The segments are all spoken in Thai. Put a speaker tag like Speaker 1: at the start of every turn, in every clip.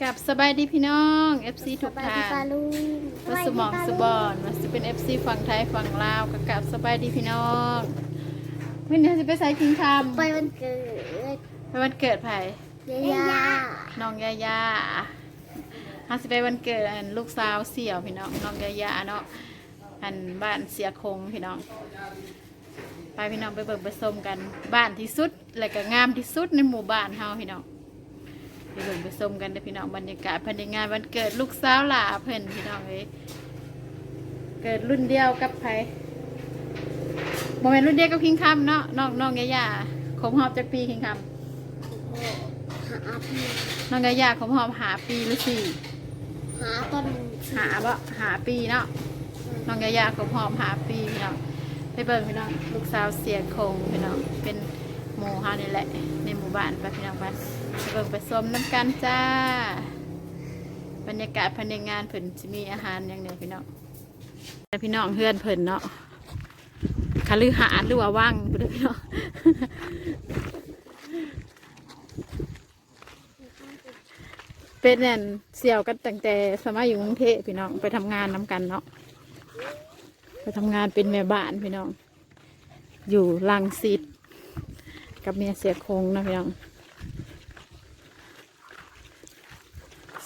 Speaker 1: กับสบายดีพี่น้อง FC ทุก
Speaker 2: สบาย
Speaker 1: ท่า
Speaker 2: ดีปลานลุง
Speaker 1: วัสมองสบอนวัสเป็น FC ฝั่งไทยฝั่งลาวกับกับสบายดีพี่น้องวันนี้จะไปใส่คิงคำ
Speaker 2: ไปวันเกิด
Speaker 1: ไปวันเกิดไผ่
Speaker 2: ยายา
Speaker 1: น้องยายาฮาสิไปวันเกิดอันลูกสาวเสี่ยวพี่น้องน้องยายาเนาะอันบ้านเสียคงพี่น้อง ไปพี่น้องไปเบิกไปชมกันบ้านที่สุดและก็งามที่สุดในหมู่บ้านเฮาพี่น้อง ไปเบิ่งไปชมกันเด้อพี่น้องบรรยากาศภายในงานวันเกิดลูกสาวหลาเพิ่นพี่น้องเอ้ยเกิดรุ่นเดียวกับไผโมเมนรุ่นเดียวกับคิงคำเนาะน้องน้องยายาครบหอบจากปีคิงค
Speaker 2: หาพี่ำ
Speaker 1: น้องยายาครบหอบหาปีหรือสี่
Speaker 2: หาต้น
Speaker 1: หาบ่หาปีเนาะน้องยายาครบหอบหาปีพี่น้องไปเบิ่งพี่น้องลูกสาวเสียคงพี่น้องเป็นหมู่เฮานี่แหละ บ้านไปพี่น้องไปเบิ่งไปชมน้ำกันจ้า บรรยากาศภายในงานเพิ่นจะมีอาหารอย่างเดียวพี่น้องแต่พี่น้องเพื่อนเพิ่นเนาะคาลือหาดหรือว่าว่างไปเลยพี่น้องเป็นเนี่ยเสี่ยวกันตั้งแต่สมัยอยู่กรุงเทพพี่น้องไปทำงานน้กันเนาะไปทำงานเป็นแม่บ้านพี่น้อง อยู่ลังสิต กับเมียเสียคงนะพี่น้อง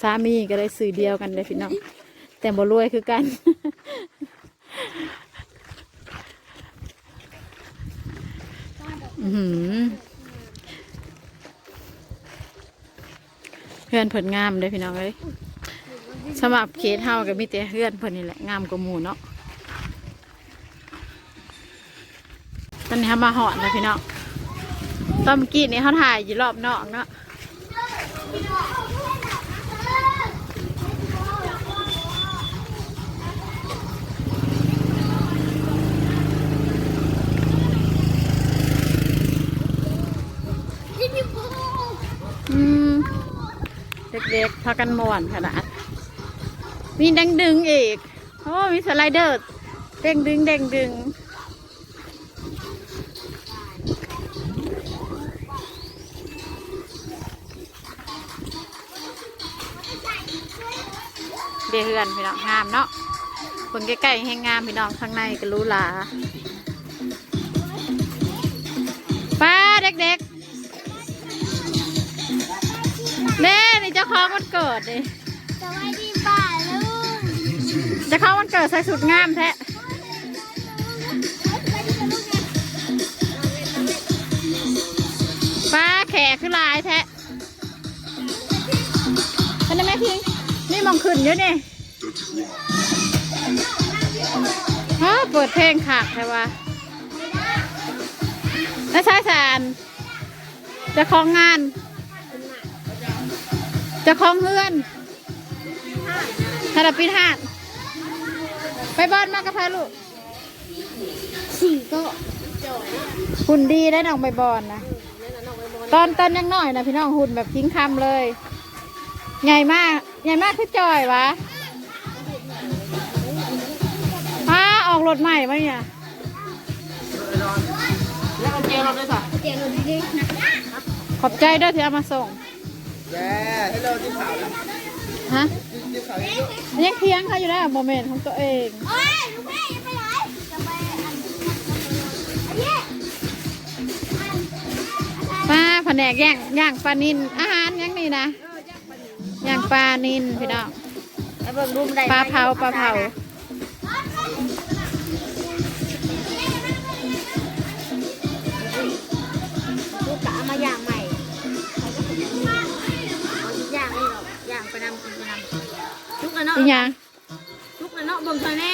Speaker 1: สามีก็ได้สื่อเดียวกันเลยพี่น้องแต่บ่รวยคือกัน อืเพื่อนเพิ่นงามเลยพี่น้องเอ้ยสำหรับเคสเฮาก็มีแต่เพื่อนเพิ่นนี่แหละงามกว่าหมูเนาะตอนนี้มาหอดแล้วพี่น้อง ตอนเมื่อกี้นี้เขาถ่ายอยู่รอบนอกเนาะ
Speaker 2: นี่พี่ปู
Speaker 1: อืมเด็กๆพากันม่วนขนาด มีดังดึงอีก โอ้ มีสไลเดอร์ เด้งดึงเด้งดึงดี๋ย เฮือนพี่น้องงามเนาะคนใกล้ๆให้งามพี่น้องข้างในก็รู้หลาป้าเด็กๆเน่นี่เจ้าของวันเกิดนี่
Speaker 2: สวัสดีป้าลุง
Speaker 1: เจ้าของวันเกิดใส่สุดงามแท้ป้าแขกคือลายแท้เป็นไหมพิง นี่มองขึ้นเยอะนี่ฮะเปิดเพลงขากใช่ปะแล้วใช้สารเจะคล้าของงานเจะคล้าของเพื่อนถ้าเราปิดห้านไปบอลมากกับพายลูก
Speaker 2: สี่ก็
Speaker 1: หุ่นดีได้น้องใบบอลนะ ตอนตอนยังน้อยนะพี่น้องหุ่นแบบทิ้งคำเลย ใหญ่มากใหญ่มากคือจอยวะอ้าออกรถใหม่ปะเนี่ย
Speaker 3: แล้วเอาเจลเราด้วยสัก
Speaker 2: เจียงดี
Speaker 1: ขอบใจด้วยที่เอามาส่ง
Speaker 3: แย่ให้เราจิ้มขาวแล้ว
Speaker 1: ฮะ
Speaker 3: จิ้มขาวเยอะ
Speaker 1: ยังเคียงเขาอยู่แล้วโมเมนต์ของตัวเอง
Speaker 2: โอ้ยลูกแม่ยังไปไหนจะไปอันอันนี้
Speaker 1: ป้าแผนกย่างย่างปลานินอาหารยังนี่นะ ย่างปลานินพี่น้อง
Speaker 2: ไปเบิ่งรูมได้
Speaker 1: ปลาเผาปลาเผา
Speaker 2: ลูกกะเอามาย่างใหม่เอาย่างนี่หรอกย่างไปนำกินไปนำทุกอันเนาะ
Speaker 1: อีหยัง
Speaker 2: ทุกอันเนาะเบิ่งเธอแน่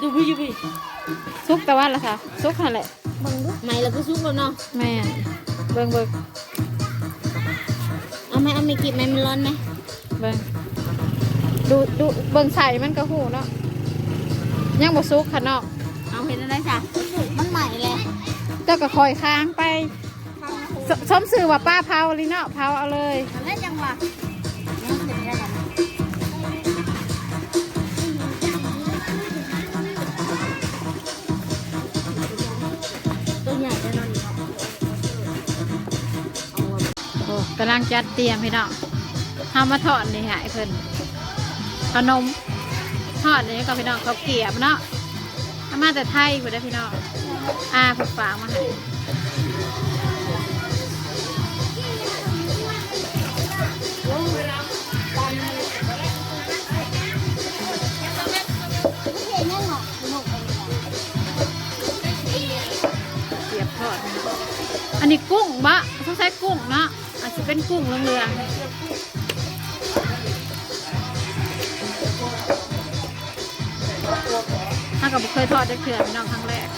Speaker 2: ดูพี่ดูพี่
Speaker 1: ซุกแต่ว่าละค่ะซุกนั่นแหละ
Speaker 2: เบิ่งดูไม่แล้วก็ซุกแล้วเนาะ
Speaker 1: แม่นเบิ่งเบิ่ง
Speaker 2: เอา ไม่กินไหมมันร้อนไหม
Speaker 1: เบิ่งดูดูเบิ่งใส่มันก็หูเนาะยังบ่สุกค่ะเนาะ
Speaker 2: เอาเห็นอะไรจ้ะมันใหม่เลย
Speaker 1: เจ้าก็คอยค้างไปสสมสื่อว่าป้าเผาลิเนาะเผาเอาเลย
Speaker 2: เล่นยังวะ
Speaker 1: กำลังจัดเตรียมพี่น้องทำมาทอดนี่หายเพิ่นขนมทอดนี่ก็พี่น้องเขาเกียบเนาะเอามาแต่ไทยไปได้พี่น้องอ่าเพิ่นฝากมาให้
Speaker 2: เกีย
Speaker 1: บทอด อันนี้กุ้งบะต้องใช้กุ้งเนาะ อาจจะเป็นกุ้งเหลืองๆถ้ากับเคยทอดได้เถื่อพี่น้องครั้งแรก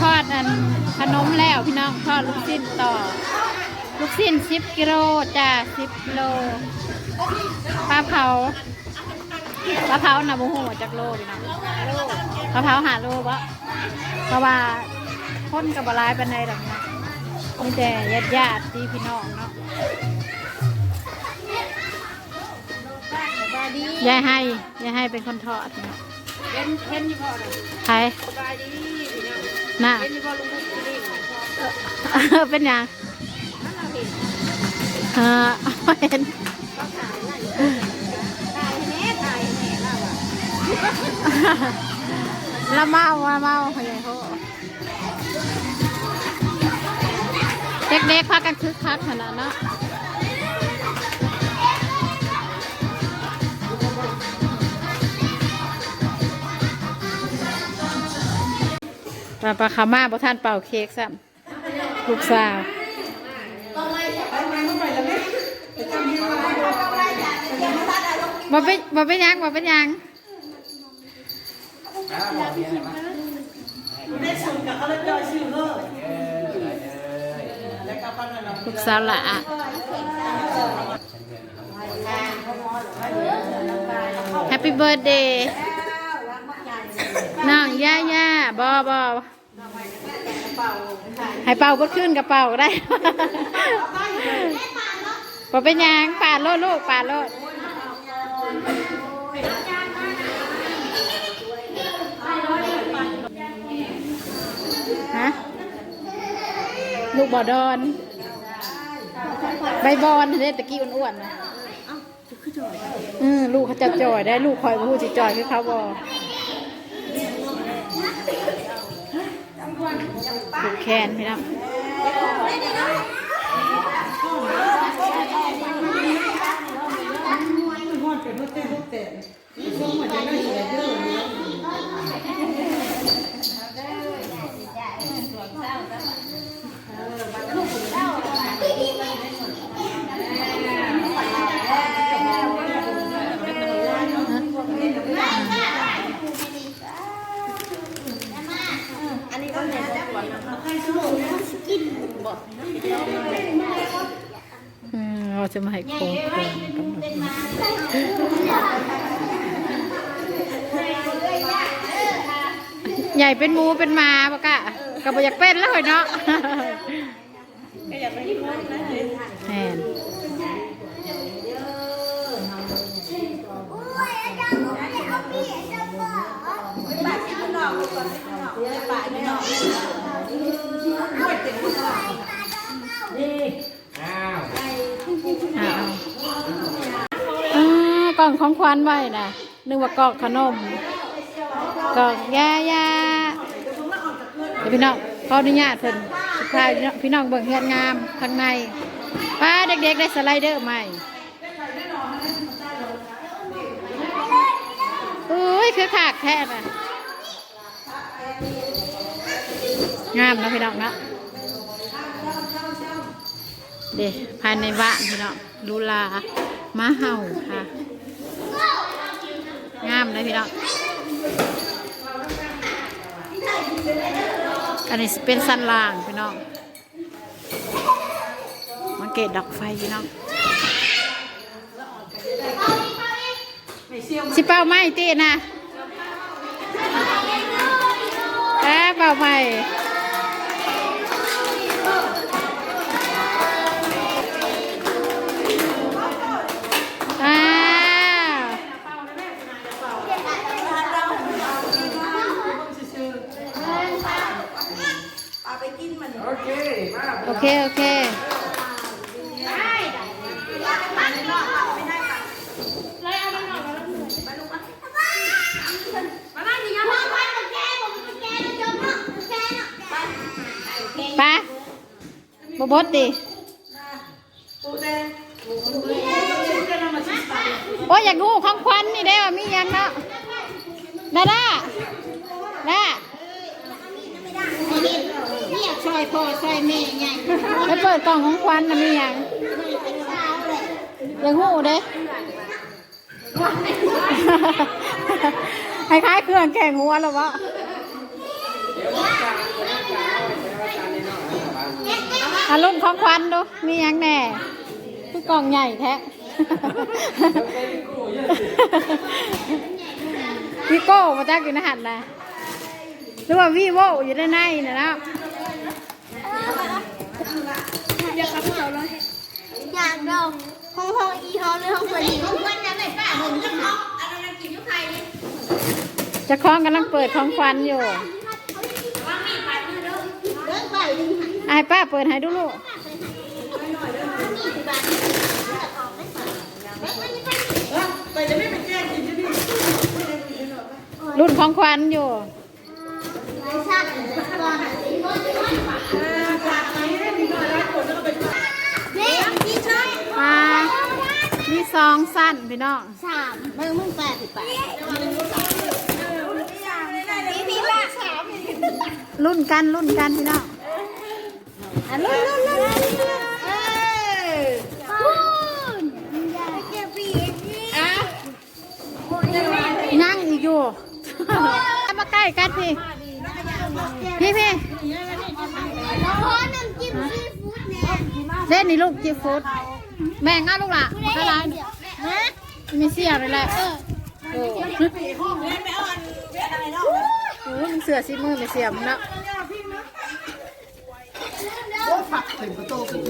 Speaker 1: ทอดอันขนมแล้วพี่น้องทอดลูกชิ้นต่อ ลูกชิ้นสิบกิโลจ้าสิบกิโลปลาเผาปลาเผาหนาบุหัวจากโลพี่น้องปลาเผาหาโลวะ เพราะว่าคนกับบหลายเป็นในหรอกนะมีแต่ญาติญาติๆพี่พี่น้องเนาะยายให้ยายให้เป็นคนทอดเนาะ
Speaker 4: เห็นเห็นยี่พ่อน่ะ
Speaker 1: ใคร
Speaker 4: สบายดีพี่น้อง
Speaker 1: น่ะ
Speaker 4: เห็นยี่พ่อลุงพุทธนี่น่ะ
Speaker 1: เป็นหยัง
Speaker 4: นั่นเราเห็น
Speaker 1: เออเห็น
Speaker 4: เขาถ่ายนั่นถ่ายให้แม่ถ่ายให้แม่เราอะ
Speaker 1: ละเมาละเมาพยาย เด็กๆพากันคึกคักขนาดเนาะปลาปลาขามาบ่ท่านเป่าเค้กซ้ำลูกสาวบ่เป็นบ่เป็นยังบ่เป็นยังลู ลูกสาวละแฮปปี้เบิร์ดเดย์น้องย่าย่าบอบอให้เป่าก็ขึ้นกระเป๋าก็ได้พอเป็นยังป่าโลดลูกป่าโลดฮะลูกบอดอน ใบบอนเด้ตะกี้อ้วนๆนะอืมลูกเขาจะจ่อยได้ลูกคอยพูดสิจ่อยคือเขาบอผูกแขนพี่น้องอืมเราจะมาให้โค้งโค้งกันใหญ่เป็นหมูเป็นมาปะกะก็บ่อยากเป็นแล้วเหรอเนาะแม่น
Speaker 2: โอ้ยอาจารย์บอกให้เอาพี่อาจารย์บอก
Speaker 1: อ้าวอ่าก ล่องของขวัญไว้นะนึกว่ากล่องขนมกล่องยายาเดี๋ยวพี่น้องเขออนุญาตเพิ่นสุดท้ายพี่น้องพี่น้องเบิ่งเฮือนงามข้างในป้าเด็กๆได้สไลเดอร์ใหม่อุ้ยคือขากแท้นะงามนะพี่น้องนะเด็ภายในบ้านพี่น้องลูลามาเห่าค่ะ งามเลยพี่น้องอันนี้เป็นสันล่างพี่น้องมังเกตดอกไฟพี่น้องสิเป้าไหมตีนะแอบเป้าไหม
Speaker 3: โอเค
Speaker 1: โอเคโอเค
Speaker 2: พ่อไปบแกผมกับแกจมเนาะแกเนาะ
Speaker 1: ไปบบบดดิโอ้ยอยากงูของควันนี่ได้ว่ามียังเนาะได้ด้าได้
Speaker 2: นี่ อยากช่วยพ่อช่วยแม่ไง
Speaker 1: ไปเปิดกล่องของควันน่ะมีหยัง
Speaker 2: เป็นสาวเลย
Speaker 1: อยากงูเด้ คล้ายๆเครื่องแกงหัวหรอวะอารุ่นของควันดู มีหยังแน่คือกล่องใหญ่แท้วิโก้มาจากอยู่ในหันนะหรือว่าวีโวอยู่ด้านในนะเนาะ
Speaker 2: อยากดองห้องห้องอีห้องเลยห้องคนนี้ห้องคนนั้นไหนป้าผมจะห้อง
Speaker 1: เจะคล้องกำลังเปิดของควันอยู่
Speaker 2: เลิกไปดึงหัน
Speaker 1: ไอ้ป้าเปิดให้ดูลูกรุ่นของควันอยู่
Speaker 2: ไอ้ชาติก่อนนี่พี่ช่วย
Speaker 1: มามี ซองสั้นพี่น้อง
Speaker 2: สามมึงมึงแปดสิบแปดพี่พี่ละสาม
Speaker 1: รุ่นกันรุ่นกันพี่น้อง
Speaker 2: อันนู้นนู้นนู้นเออคุณอยากเก็บปีกนี่อะ
Speaker 1: นั่งอีกอยู่มาใกล้กันพี่พี่พี่
Speaker 2: ขอน้ำจิ้มซีฟู้ดเนี่ย
Speaker 1: เล่นนี่ลูกจีฟูด แม่งเอาลูกล่ะก็ร้าย
Speaker 2: ฮะ
Speaker 1: มีเสียเลยแหละโอ้โหมึงเสือสิมือไม่เสียมงเนาะ
Speaker 3: ผักถึงประตูขึ้น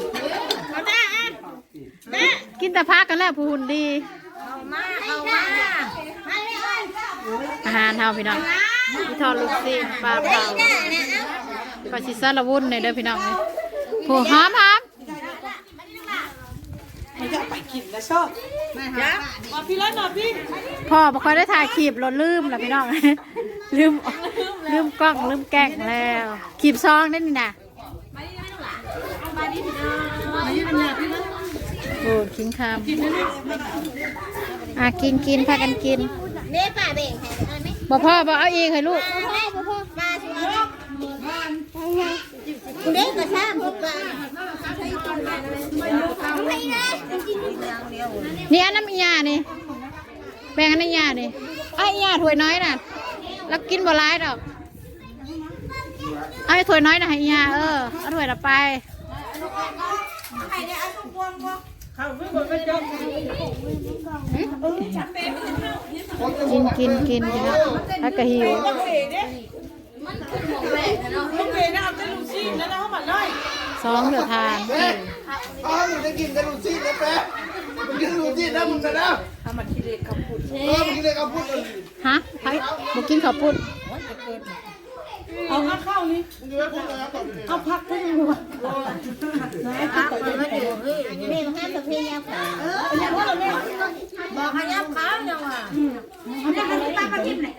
Speaker 1: กินแต่พักกันแล้วผู้หุ่นดี
Speaker 2: เอามาเอามามาเลย
Speaker 1: อาหารเฮาพี่น้องพี่ทอดลูกซีนปลาเผาปลาชิซาละวุ่นในเด้อพี่น้องนี่โหหอมหอ มพ่อบ่ค่อยได้ถ่ายคลิปเราลืมแล้วพี่น้องลืมลืมกล้องลืมแกล้งแล้วคลิปซองได้นี่นะโอ้กินคำอะกินกินพากันกิน
Speaker 2: เด้ป่าเบ่งให้อะไรไหม
Speaker 1: บ่พ่อบ่เอาอีกให้ลูก
Speaker 2: มาให้พ่อพ่อมาสิคุณเด็กก็ช่างทุกวันไม่ได้
Speaker 1: นี่อันน้ำอียานี่ แบ่งอันน้ำอียานี่ไอ้อียาถ้วยน้อยน่ะ แล้วกินบ่ร้ายดอกเอาไอ้ถ้วยน้อยน่ะให้อียาเออเอาถ้วยละไป กินกินกินพี่น้องถ้ากะหิวสองเดือดทาน
Speaker 3: อ๋อมึงจะกินกระดูกซีนนะแป๊ะ มึงกินกระดูกซีนนะมึงนะนะทำมาทีเด็กกับพุดเออมึงกินเลยกับพุดเลย
Speaker 1: ฮะไปบุกินข้าวปุ้น
Speaker 3: มึงกินไม่พุดเลยนะก่อนเอา
Speaker 2: นี่มันให้ประเภทยาขาบอกให้ยาขาจังหวะนี่มันตาประทิบเลย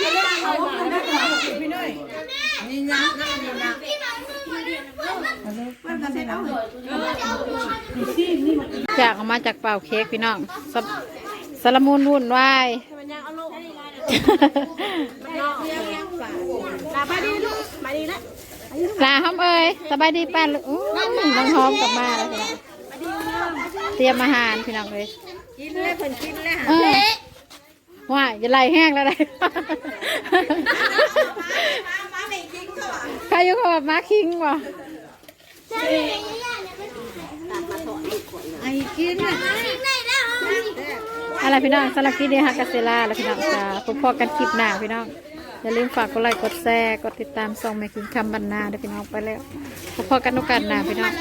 Speaker 2: นี่นะนี่นะ
Speaker 1: จากออกมาจากเป่าเค้กพี่น้องสะสารมูนวุ่นวาย
Speaker 4: ลาไปดีลูกมาดีแล้ว
Speaker 1: ลาหอมเอ้ยสบายดีป้าลูกอู้น้องหอมกลับมาแล้วพี่น้องเตรียมอาหารพี่น้องเลย
Speaker 4: กินเลยเพิ่นกินเลย
Speaker 1: เออว่าอย่าไหลแห้งแล้วได้ใครอยู่กับมาคิงวะ
Speaker 4: ไอ้กินน่ะ
Speaker 1: อะไรพี่น้องสลักที่นี้ฮักกาเซล่าแล้วพี่น้องจะพบพอกันคลิปหน้าพี่น้องอย่าลืมฝากกดไลค์กดแชร์กดติดตามส่องแม่คิงคำบรรณาเด้อพี่น้องไปแล้วพบพอกันโอกาสหน้าพี่น้อง